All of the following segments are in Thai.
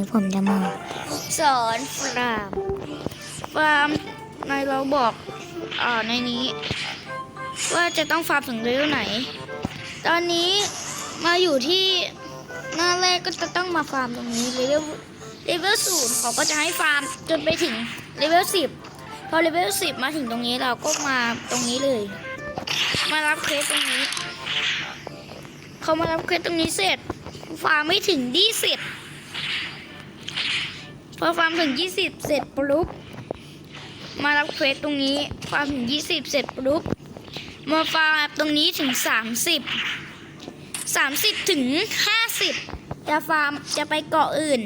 นี้ผมจะมา สอนฟาร์มฟาร์มในเราบอกอ่าในนี้ ว่าจะต้องฟาร์มถึงเลเวไหน ตอนนี้มาอยู่ที่หน้าแรกก็จะต้องมาฟาร์มตรงนี้เลเวลเลเวลศูนย์เขาก็จะให้ฟาร์มจนไปถึงเลเวลสิบพอเลเวลสิบมาถึงตรงนี้เราก็มาตรงนี้เลย มารับเคสตรงนี้ เขามารับเคสตรงนี้เสร็จฟาร์มไม่ถึงยี่สิบ พอฟาร์มถึงยี่สิบเสร็จปุ๊บ มารับเควสตรงนี้ ฟาร์มถึงยี่สิบเสร็จปุ๊บ มาฟาร์มตรงนี้ถึงสามสิบสามสิบถึงห้าสิบจะฟาร์มจะไปเกาะอื่น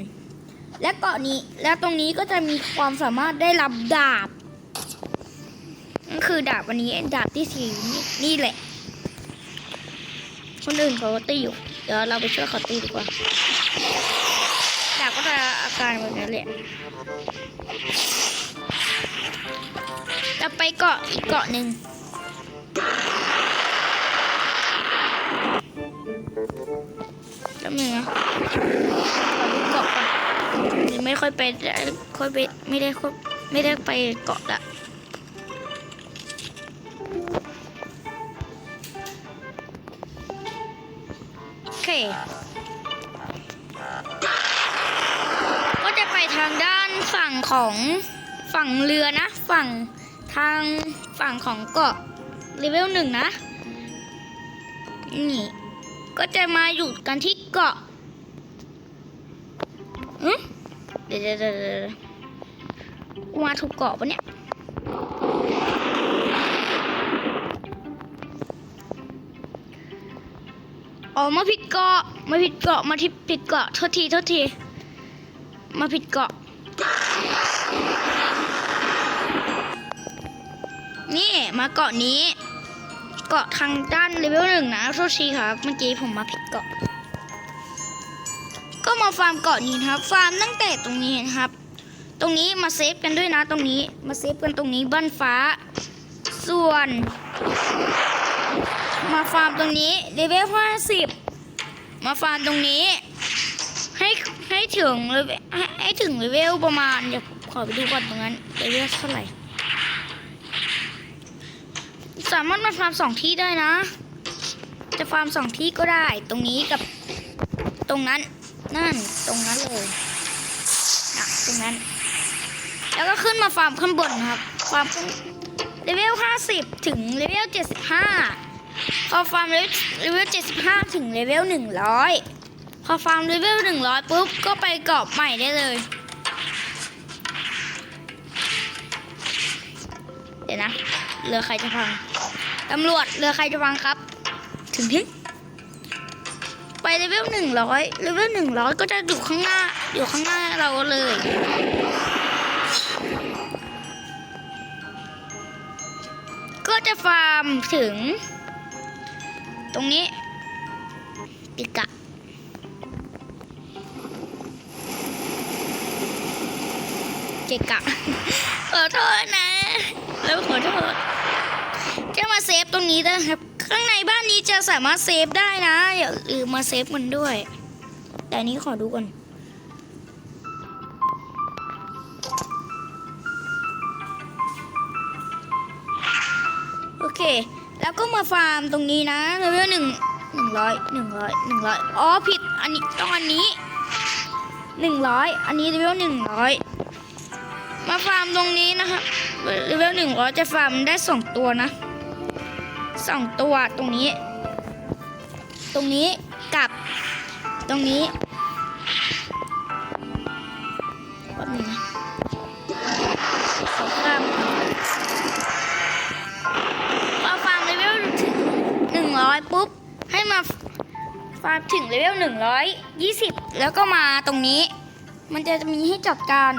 และเกาะนี้ แล้วตรงนี้ก็จะมีความสามารถได้รับดาบนั่นคือดาบวันนี้ดาบที่สี่นี่นี่แหละ คนอื่นเขาตีอยู่ เดี๋ยวเราไปช่วยเขาตีดีกว่า จะอาการแบบนี้แหละจะไปเกาะอีกเกาะหนึ่งแล้วมึงอะขอดูเกาะก่อนไม่ค่อยไปได้ค่อยไปไม่ได้ค่อยไม่ได้ไปเกาะละโอเค ทางด้านฝั่งของฝั่งเรือนะ ฝั่งทางฝั่งของเกาะเลเวลหนึ่งนะ นี่ ก็จะมาอยู่กันที่เกาะอืมเดี๋ยวเดี๋ยวเดี๋ยวเดี๋ยวกูมาถูกเกาะปะเนี่ยอ๋อมาผิดเกาะมาผิดเกาะมาที่ผิดเกาะโทษทีโทษที มาผิดเกาะ นี่มาเกาะนี้ เกาะทางด้านเลเวลหนึ่งนะโทษทีครับ เมื่อกี้ผมมาผิดเกาะ ก็มาฟาร์มเกาะนี้ครับ ฟาร์มตั้งแต่ตรงนี้นะครับ ตรงนี้มาเซฟกันด้วยนะตรงนี้ มาเซฟกันตรงนี้บ้านฟ้า ส่วน มาฟาร์มตรงนี้เลเวลห้าสิบมาฟาร์มตรงนี้ ให้ ให้ถึงเลเวลให้ถึงเลเวลประมาณเดี๋ยวขอไปดูก่อนตรงนั้นเลเวลเท่าไหร่สามารถมาฟาร์มสองที่ได้นะ จะฟาร์มสองที่ก็ได้ ตรงนี้กับตรงนั้นนั่นตรงนั้นเลยนะตรงนั้น แล้วก็ขึ้นมาฟาร์มข้างบนครับฟาร์มเลเวล50ถึงเลเวล75พอฟาร์มเลเวล75ถึงเลเวล100 พอฟาร์มเลเวล100ปุ๊บ ก็ไปเกาะใหม่ได้เลย เดี๋ยวนะ เรือใครจะพัง ตำรวจ เรือใครจะพังครับ ถึงที่ไปเลเวล100เลเวล100ก็จะอยู่ข้างหน้า อยู่ข้างหน้าเราเลย ก็จะฟาร์มถึง ตรงนี้ปิกะ เกะกะ ขอโทษนะ แล้วขอโทษ จะมาเซฟตรงนี้ด้วยครับ ข้างในบ้านนี้จะสามารถเซฟได้นะ อย่าลืมมาเซฟมันด้วย แต่นี้ขอดูก่อนโอเค แล้วก็มาฟาร์มตรงนี้นะเลเวลหนึ่งหนึ่งร้อยหนึ่งร้อยหนึ่งร้อยอ๋อผิด อันนี้ต้องอันนี้หนึ่งร้อยอันนี้เลเวลหนึ่งร้อย มาฟาร์มตรงนี้นะคะเลเวลหนึ่งร้อยจะฟาร์มได้สองตัวนะสองตัวตรงนี้ ตรงนี้กับตรงนี้แป๊บนึงนะฟาร์มพอฟาร์มเลเวลถึงหนึ่งร้อยปุ๊บ ให้มาฟาร์มถึงเลเวลหนึ่งร้อยยี่สิบแล้วก็มาตรงนี้ มันจะมีให้จัดการ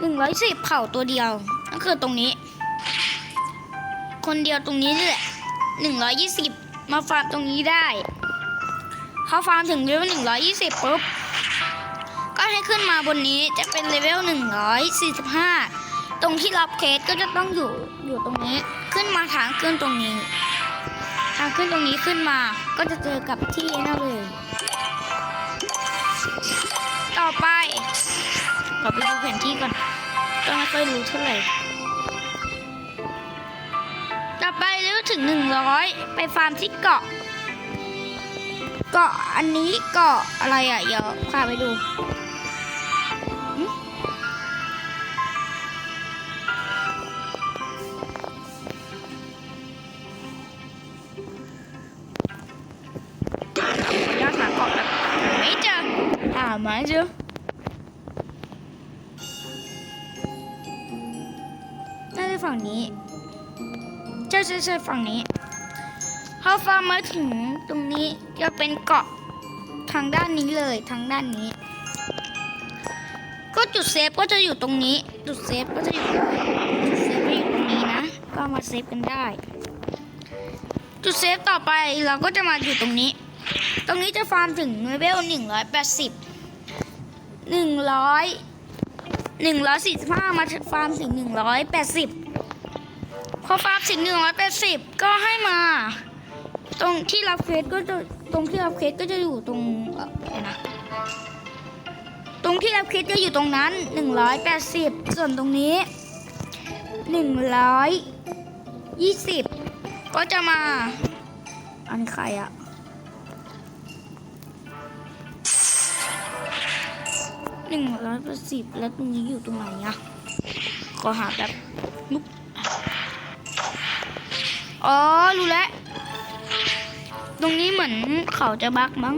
หนึ่งร้อยสิบเผ่าตัวเดียวก็คือตรงนี้ คนเดียวตรงนี้นี่แหละหนึ่งร้อยยี่สิบมาฟาร์มตรงนี้ได้พอฟาร์มถึงเลเวลหนึ่งร้อยยี่สิบปุ๊บก็ให้ขึ้นมาบนนี้จะเป็นเลเวลหนึ่งร้อยสี่สิบห้าตรงที่รับเคสก็จะต้องอยู่อยู่ตรงนี้ขึ้นมาทางขึ้นตรงนี้ทางขึ้นตรงนี้ขึ้นมาก็จะเจอกับที่นั่นเลย ต่อไป ขอไปดูแผนที่ก่อน ก็ไม่ค่อยรู้เท่าไหร่ ต่อไปเร็วถึงหนึ่งร้อยไปฟาร์มที่เกาะ เกาะอันนี้เกาะอะไรอะ เดี๋ยวพาไปดูหึขออนุญาตหาเกาะแบบไม่เจอหาไม่เจอ ใช่ฝั่งนี้พอฟาร์มมาถึงตรงนี้จะเป็นเกาะทางด้านนี้เลยทางด้านนี้ ก็จุดเซฟก็จะอยู่ตรงนี้ จุดเซฟก็จะอยู่จุดเซฟก็อยู่ตรงนี้นะ ก็มาเซฟกันได้ จุดเซฟต่อไปเราก็จะมาอยู่ตรงนี้ ตรงนี้จะฟาร์มถึงเลเวลหนึ่งร้อยแปดสิบหนึ่งร้อยหนึ่งร้อยสี่สิบห้ามาฟาร์มถึงหนึ่งร้อยแปดสิบ อฟาร์มถึงหนึ่งร้อยแปดสิบก็ให้มา ตรงที่รับเควสก็จะตรงที่รับเควสก็จะอยู่ตรงอะไรนะตรงที่รับเควสจะอยู่ตรงนั้นหนึ่งร้อยแปดสิบส่วนตรงนี้หนึ่งร้อยยี่สิบก็จะมา อันนี้ใครอะหนึ่งร้อยแปดสิบแล้วตรงนี้อยู่ตรงไหนอะขอหาแบบนุ๊ก อ๋อ รู้แล้ว ตรงนี้เหมือนเขาจะบักมั้ง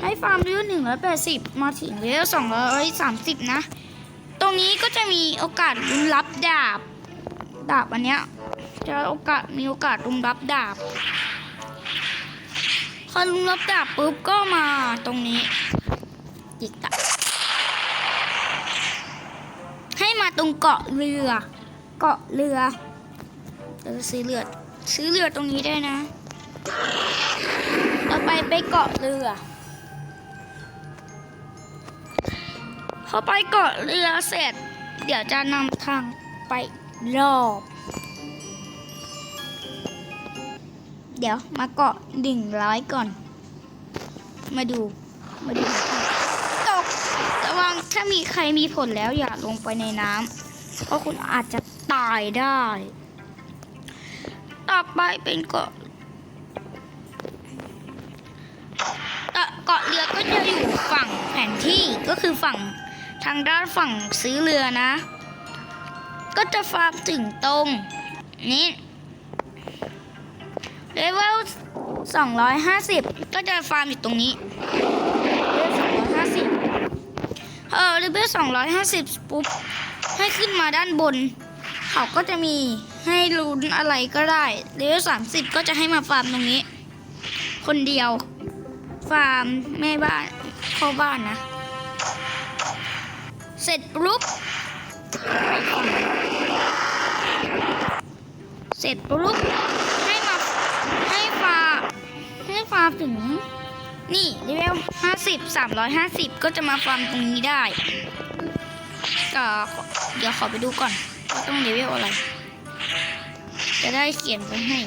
ให้ฟาร์มเลือดหนึ่งร้อยแปดสิบมาถึงเลือดสองร้อยสามสิบนะ ตรงนี้ก็จะมีโอกาสลุ้นรับดาบ ดาบอันเนี้ย จะโอกาสมีโอกาสลุ้นรับดาบพอลุ้นรับดาบปุ๊บก็มาตรงนี้จิกตะให้มาตรงเกาะเรือ เกาะเรือ เราจะซื้อเลือด ซื้อเรือตรงนี้ได้นะต่อไปไปเกาะเรือพอไปเกาะเรือเสร็จ เดี๋ยวจะนำทางไปรอบเดี๋ยวมาเกาะหนึ่งร้อยก่อน มาดู มาดูตกระวังถ้ามีใครมีผลแล้วอย่าลงไปในน้ำเพราะคุณอาจจะตายได้ ต่อไปเป็นเกาะเกาะเรือก็จะอยู่ฝั่งแผนที่ก็คือฝั่งทางด้านฝั่งซื้อเรือนะ ก็จะฟาร์มถึงตรง นี้เลเวล250 ก็จะฟาร์มอยู่ตรงนี้เลเวล250 เออเลเวล250 ปุ๊บ ให้ขึ้นมาด้านบน เขาก็จะมีให้ลุ้นอะไรก็ได้เลเวลสามสิบก็จะให้มาฟาร์มตรงนี้ คนเดียว ฟาร์มแม่บ้านพ่อบ้านนะ เสร็จปุ๊บเสร็จปุ๊บให้มาให้ฟาร์มให้ฟาร์มถึงนี่เลเวลห้าสิบสามร้อยห้าสิบก็จะมาฟาร์มตรงนี้ได้ก็เดี๋ยวขอไปดูก่อน ว่าต้องเลเวลอะไร จะได้เขียนไปให้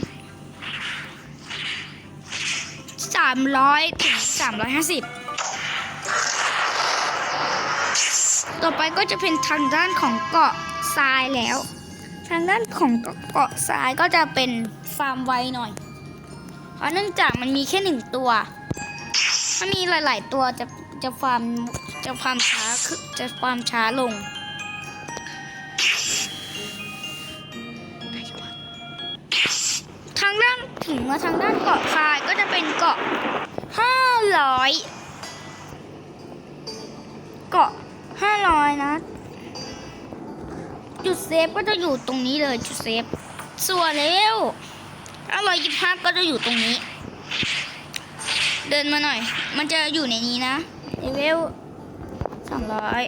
สามร้อยถึงสามร้อยห้าสิบต่อไปก็จะเป็นทางด้านของเกาะทรายแล้ว ทางด้านของเกาะทรายก็จะเป็นฟาร์มไวหน่อย เพราะเนื่องจากมันมีแค่หนึ่งตัวถ้ามีหลาย ๆ ตัวจะจะฟาร์มจะฟาร์มช้าคือจะฟาร์มช้าลง ถึงมาทางด้านเกาะทรายก็จะเป็นเกาะห้าร้อยเกาะห้าร้อยนะ จุดเซฟก็จะอยู่ตรงนี้เลยจุดเซฟ ส่วนเร็วอร่อยยี่ห้าก็จะอยู่ตรงนี้ เดินมาหน่อย มันจะอยู่ในนี้นะเลเวลสองร้อย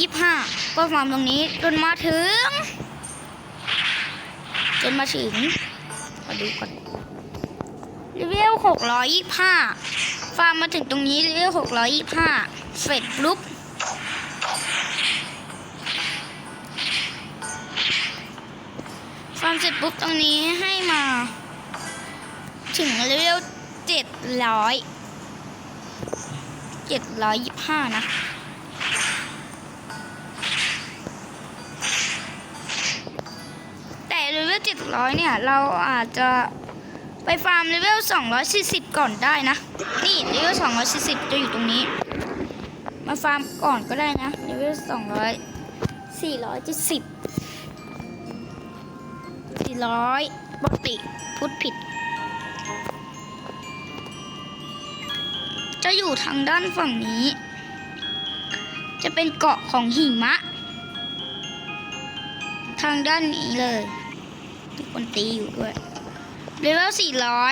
ยี่ห้าก็ฟาร์มตรงนี้จนมาถึง จนมาถึง ขอดูก่อนเลเวลหกร้อยยี่ห้าฟาร์มมาถึงตรงนี้เลเวลหกร้อยยี่ห้าเสร็จปุ๊บฟาร์มเสร็จปุ๊บตรงนี้ให้มา ถึงเลเวลเจ็ดร้อยเจ็ดร้อยยี่ห้านะ ร้อยเนี่ย เราอาจจะไปฟาร์มเลเวล240 ก่อนได้นะ นี่เลเวล240 จะอยู่ตรงนี้ มาฟาร์มก่อนก็ได้นะเลเวล200 470 400ปกติพูดผิด จะอยู่ทางด้านฝั่งนี้ จะเป็นเกาะของหิมะ ทางด้านนี้เลย มีคนตีอยู่ด้วยเลเวล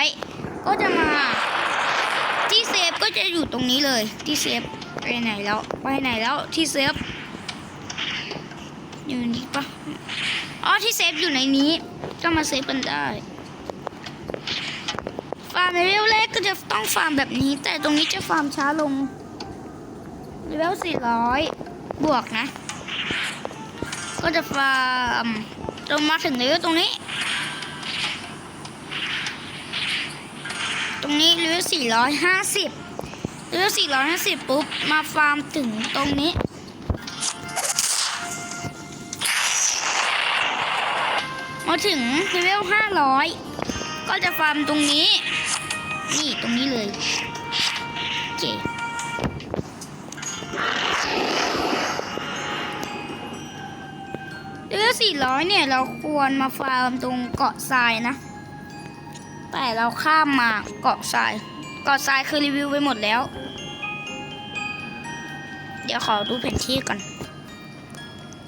400ก็จะมา ที่เซฟก็จะอยู่ตรงนี้เลยที่เซฟไปไหนแล้วไปไหนแล้วที่เซฟอยู่นี่ปะอ๋อที่เซฟอยู่ในนี้ ก็มาเซฟกันได้ ฟาร์มเลเวลแรกก็จะต้องฟาร์มแบบนี้ แต่ตรงนี้จะฟาร์มช้าลงเลเวล400บวกนะ ก็จะฟาร์มจนมาถึงเลเวลตรงนี้ ตรงนี้เลเวล450เลเวล450 ปุ๊บ มาฟาร์มถึงตรงนี้ มาถึงเลเวล500 ก็จะฟาร์มตรงนี้ นี่ตรงนี้เลยโอเคเลเวล400 เนี่ย เราควรมาฟาร์มตรงเกาะทรายนะ แต่เราข้ามมาเกาะทราย เกาะทรายคือรีวิวไปหมดแล้ว เดี๋ยวขอดูแผนที่ก่อน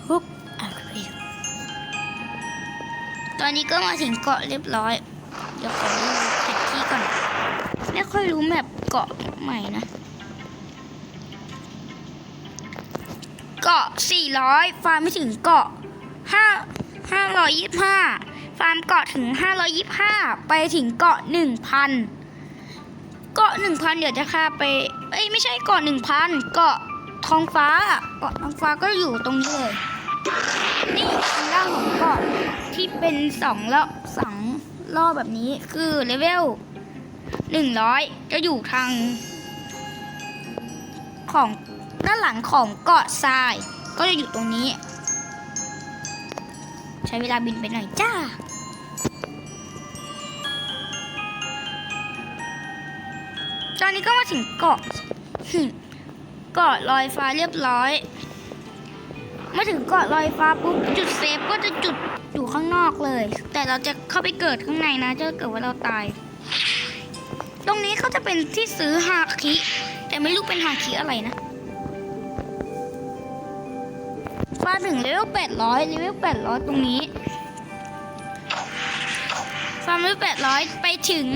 ปุ๊บอะไปดูตอนนี้ก็มาถึงเกาะเรียบร้อย เดี๋ยวขอดูแผนที่ก่อน ไม่ค่อยรู้แมปเกาะใหม่นะ เกาะ400ฟาร์มไม่ถึงเกาะ5 525 ฟาร์มเกาะถึง 525 ไปถึงเกาะ 1,000 เกาะ 1,000 เดี๋ยวจะพาไป เอ้ยไม่ใช่เกาะ 1,000 เกาะท้องฟ้า เกาะท้องฟ้าก็อยู่ตรงนี้เลยนี่ทางด้านของเกาะที่เป็นสองรอบสองรอบแบบนี้คือเลเวล100จะอยู่ทางของด้านหลังของเกาะทราย ก็จะอยู่ตรงนี้ ใช้เวลาบินไปหน่อยจ้า ตอนนี้ก็มาถึงเกาะหึเกาะลอยฟ้าเรียบร้อย มาถึงเกาะลอยฟ้าปุ๊บจุดเซฟก็จะจุดอยู่ข้างนอกเลย แต่เราจะเข้าไปเกิดข้างในนะจะเกิดว่าเราตาย ตรงนี้เขาจะเป็นที่ซื้อฮาคิ แต่ไม่รู้เป็นฮาคิอะไรนะมาถึงเลเวล800เลเวล800 ตรงนี้ ฟาร์มเลเว800 ไปถึง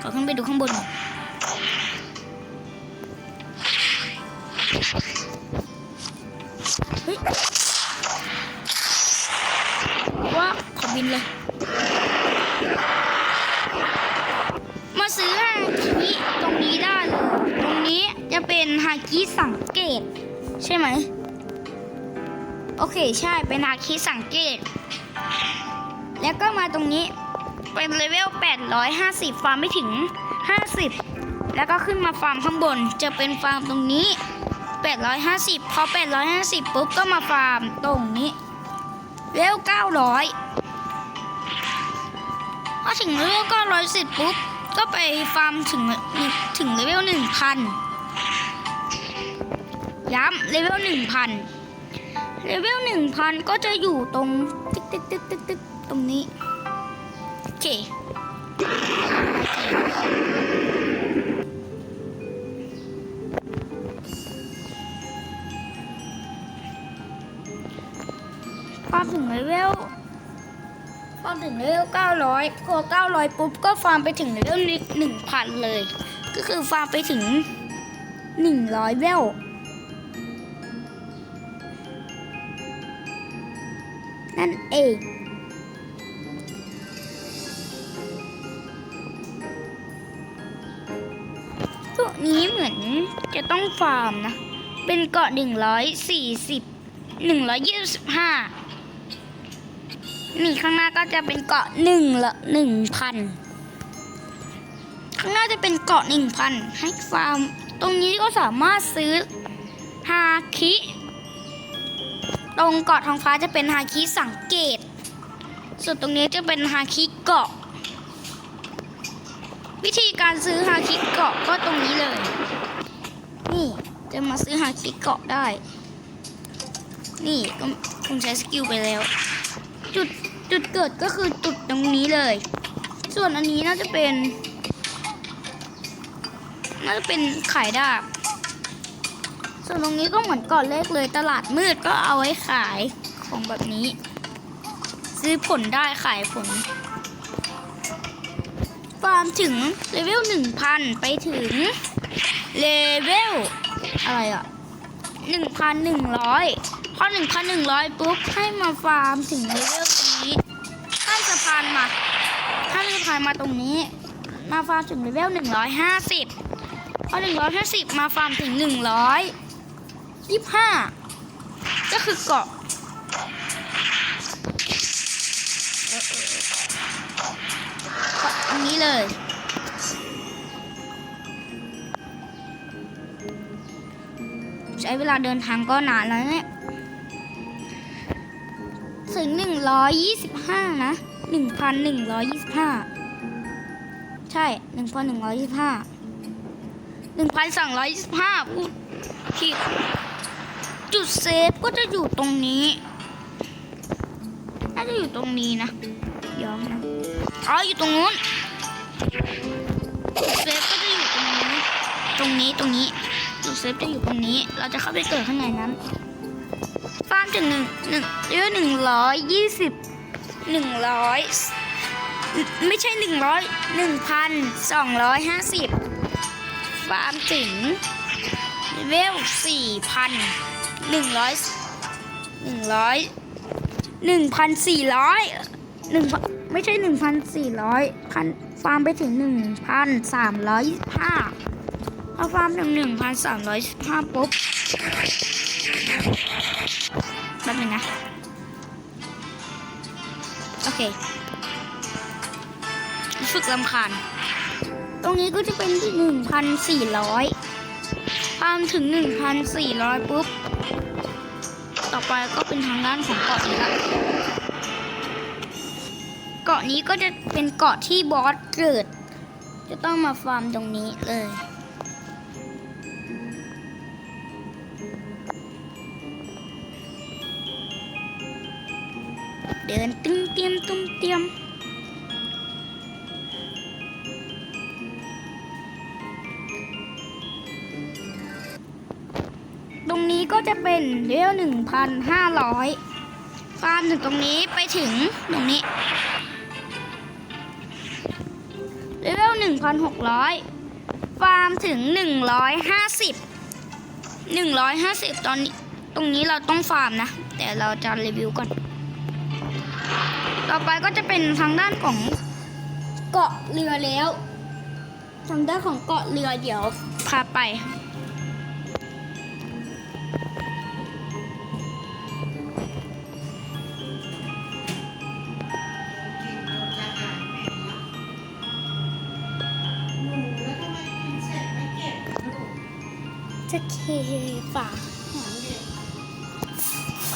ขอขึ้นไปดูข้างบนหน่อยเฮ้ยว่าขอบินเลย มาซื้อฮาคิตรงนี้ได้เลยตรงนี้จะเป็นฮาคิสังเกต ใช่ไหม โอเคใช่เป็นฮาคิสังเกตแล้วก็มาตรงนี้ เป็นเลเวล 850 ฟาร์มไม่ถึง 50 แล้วก็ขึ้นมาฟาร์มข้างบน จะเป็นฟาร์มตรงนี้ 850 พอ 850 ปุ๊บ ก็มาฟาร์มตรงนี้ เลเวล 900 พอถึงเลเวล 900เสร็จปุ๊บ ก็ไปฟาร์มถึงถึงเลเวล 1,000 ย้ำเลเวล 1,000 เลเวล 1,000 ก็จะอยู่ตรง ติ๊กติ๊กติ๊กติ๊กติ๊กตรงนี้ เคฟามถึงเลเวลฟามถึงเลเวล900พอ900ปุ๊บก็ฟาร์มไปถึงเลเวล1,000เลย ก็คือฟาร์มไปถึง100เวลนั่นเอง จะต้องฟาร์มนะ เป็นเกาะ140 125นี่ข้างหน้าก็จะเป็นเกาะหนึ่งละหนึ่งพันข้างหน้าจะเป็นเกาะหนึ่งพันให้ฟาร์ม ตรงนี้ก็สามารถซื้อฮาคิ ตรงเกาะทองฟ้าจะเป็นฮาคิสังเกต ส่วนตรงนี้จะเป็นฮาคิเกาะ วิธีการซื้อฮาคิเกาะก็ตรงนี้เลย นี่ จะมาซื้อฮาคิเกาะได้ นี่ก็คุณใช้สกิลไปแล้ว จุดจุดเกิดก็คือจุดตรงนี้เลย ส่วนอันนี้น่าจะเป็นน่าจะเป็นขายดาบ ส่วนตรงนี้ก็เหมือนก่อนเลขเลยตลาดมืดก็เอาไว้ขายของแบบนี้ ซื้อผลได้ขายผลฟาร์มถึงเลเวลหนึ่งพันไปถึง เลเวลอะไรอะหนึ่งพันหนึ่งร้อยพอหนึ่งพันหนึ่งร้อยปุ๊บให้มาฟาร์มถึงเลเวลตรงนี้ข้ามสะพานมาข้ามสะพานมาตรงนี้ มาฟาร์มถึงเลเวลหนึ่งร้อยห้าสิบพอหนึ่งร้อยห้าสิบมาฟาร์มถึงหนึ่งร้อยยี่ห้าก็คือเกาะเออเออเออเกาะตรงนี้เลย ช้เวลาเดินทางก็นานแล้วเนี่ย ถึงหนึ่งร้อยยี่สิบห้านะหนึ่งพันหนึ่งร้อยยี่สิบห้าใช่หนึ่งพันหนึ่งร้อยยี่สิบห้าหนึ่งพันสองร้อยยี่สิบห้าพูดผิดจุดเซฟก็จะอยู่ตรงนี้ น่าจะอยู่ตรงนี้นะย้อมนะอ๋ออยู่ตรงนู้นจุดเซฟก็จะอยู่ตรงนี้ ตรงนี้ตรงนี้ เซฟจะอยู่ตรงนี้ เราจะเข้าไปเกิดข้างในนั้นฟาร์มถึงหนึ่งหนึ่งเรียกหนึ่งร้อยยี่สิบหนึ่งร้อยไม่ใช่หนึ่งร้อยหนึ่งพันสองร้อยห้าสิบฟาร์มถึงเวลสี่พันหนึ่งร้อยหนึ่งร้อยหนึ่งพันสี่ร้อยหนึ่งไม่ใช่หนึ่งพันสี่ร้อยพันฟาร์มไปถึงหนึ่งพันสามร้อยยี่สิบห้า พอฟาร์มถึงหนึ่งพันสามร้อยสิบห้าปุ๊บแป๊บนึงนะ โอเคฝึกลำคาญ ตรงนี้ก็จะเป็นที่หนึ่งพันสี่ร้อยพาร์มถึงหนึ่งพันสี่ร้อยปุ๊บ ต่อไปก็เป็นทางด้านของเกาะนี้ละเกาะนี้ก็จะเป็นเกาะที่บอสเกิด จะต้องมาฟาร์มตรงนี้เลย เดินตึ้งเตียมตุ้มเตียมตรงนี้ก็จะเป็นเลเวลหนึ่งพันห้าร้อยฟาร์มถึงตรงนี้ไปถึงตรงนี้เลเวลหนึ่งพันหกร้อยฟาร์มถึงหนึ่งร้อยห้าสิบหนึ่งร้อยห้าสิบตอนนี้ตรงนี้เราต้องฟาร์มนะ แต่เราจะรีวิวก่อน ต่อไปก็จะเป็นทางด้านของเกาะเรือแล้ว ทางด้านของเกาะเรือเดี๋ยวพาไป จะเคฝา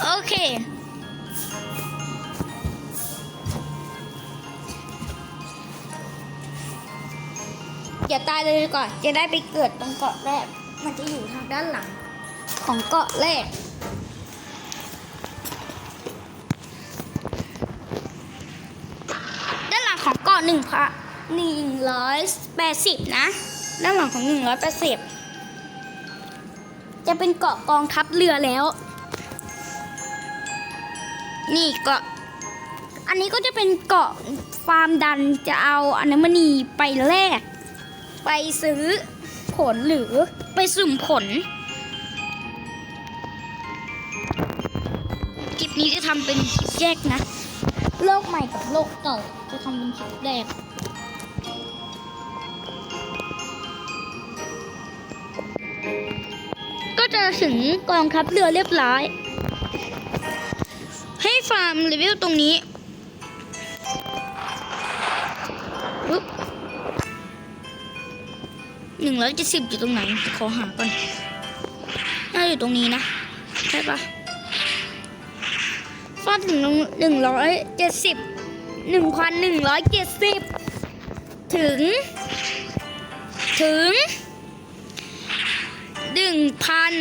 โอเค อย่าตายเลยดีกว่อนจะได้ไปเกิดตรงเกาะแรก มันจะอยู่ทางด้านหลัง ของเกาะแรก ด้านหลังของเกาะหนึ่งพะหนึ่งร้อยแปดสิบนะ ด้านหลังของหนึ่งร้อยแปดสิบจะเป็นเกาะกองทัพเรือแล้ว นี่เกาะอันนี้ก็จะเป็นเกาะฟาร์มดันจะเอาอัญมณีไปแลก ไปซื้อผลหรือไปสุ่มผลคลิปนี้จะทำเป็นคลิปแยกนะ โลกใหม่กับโลกเก่าจะทำเป็นคลิปแรกก็จะถึงกองทัพเรือเรียบร้อย ให้ฟาร์มเลเวตรงนี้ นึ่งร้อยเจ็ดสิบอยู่ตรงไหนขอหาก่อนน่าอยู่ตรงนี้นะใช่ปะฟาดถึงหนึ่งร้อยเจ็ดสิบหนึ่งพันหนึ่งร้อยเจ็ดสิบถึง ถึงหนึ่งพัน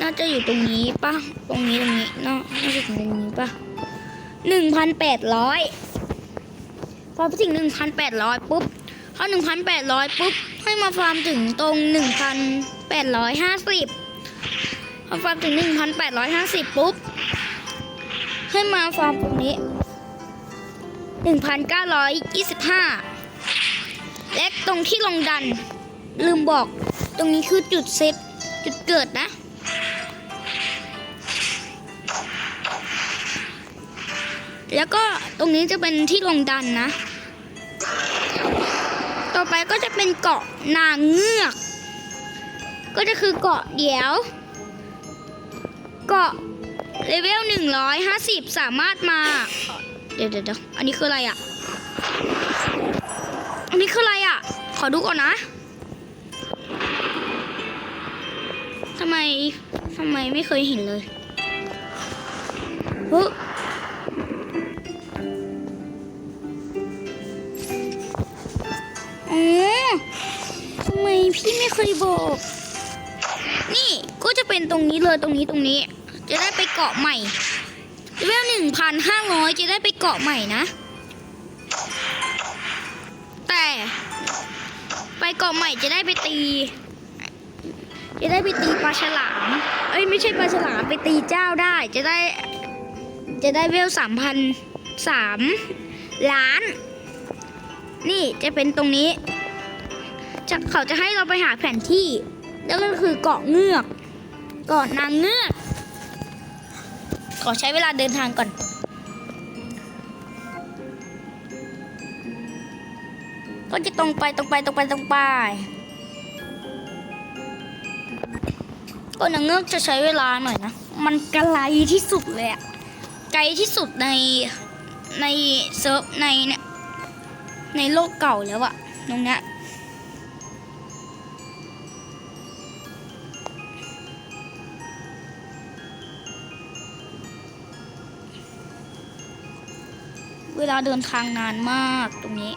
น่าจะอยู่ตรงนี้ปะตรงนี้ตรงนี้เนาะน่าจะถึงตรงนี้ปะหนึ่งพันแปดร้อยพอไปถึงหนึ่งพันแปดร้อยปุ๊บ เข้าหนึ่งพันแปดร้อยปุ๊บ ให้มาฟาร์มถึงตรงหนึ่งพันแปดร้อยห้าสิบพอฟาร์มถึงหนึ่งพันแปดร้อยห้าสิบปุ๊บ ให้มาฟาร์มตรงนี้ 1,925 และตรงที่ลงดัน ลืมบอกตรงนี้คือจุดเซตจุดเกิดนะแล้วก็ตรงนี้จะเป็นที่ลงดันนะ อไปก็จะเป็นเกาะนางเงือก ก็จะคือเกาะเดียว เกาะเลเวลหนึ่งร้อยห้าสิบสามารถมา เดี๋ยวเดี๋ยวเดี๋ยวอันนี้คืออะไรอะ อันนี้คืออะไรอะ ขอดูก่อนนะทำไมทำไมไม่เคยเห็นเลยเฮ้ เคยบอก นี่ก็จะเป็นตรงนี้เลยตรงนี้ตรงนี้ จะได้ไปเกาะใหม่เลเวลหนึ่งพันห้าร้อยจะได้ไปเกาะใหม่นะ แต่ไปเกาะใหม่จะได้ไปตี จะได้ไปตีปลาฉลาม เอ้ยไม่ใช่ปลาฉลามไปตีเจ้าได้จะได้ จะได้เวลสามพันสามล้าน นี่จะเป็นตรงนี้ จะเขาจะให้เราไปหาแผนที่ แล้วก็คือเกาะเงือกเกาะนางเงือกขอใช้เวลาเดินทางก่อน ก็จะตรงไปตรงไปตรงไปตรงไปก็นางเงือกจะใช้เวลาหน่อยนะ มันไกลที่สุดเลยอะไกลที่สุดในในเซิร์ฟในเนี่ยในโลกเก่าแล้วอะตรงเนี้ย เวลาเดินทางนานมากตรงนี้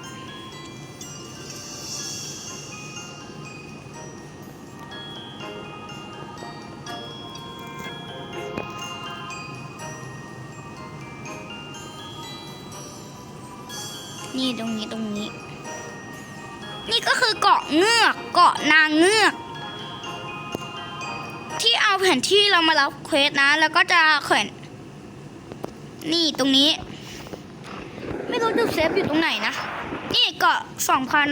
นี่ตรงนี้ตรงนี้ นี่ก็คือเกาะเงือกเกาะนางเงือกที่เอาแผนที่เรามารับเควสนะ แล้วก็จะแขวนนี่ตรงนี้ เซฟอยู่ตรงไหนนะ นี่เกาะสองพัน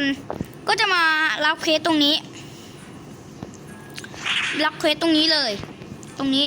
ก็จะมารับเควสตรงนี้ รับเควสตรงนี้เลย ตรงนี้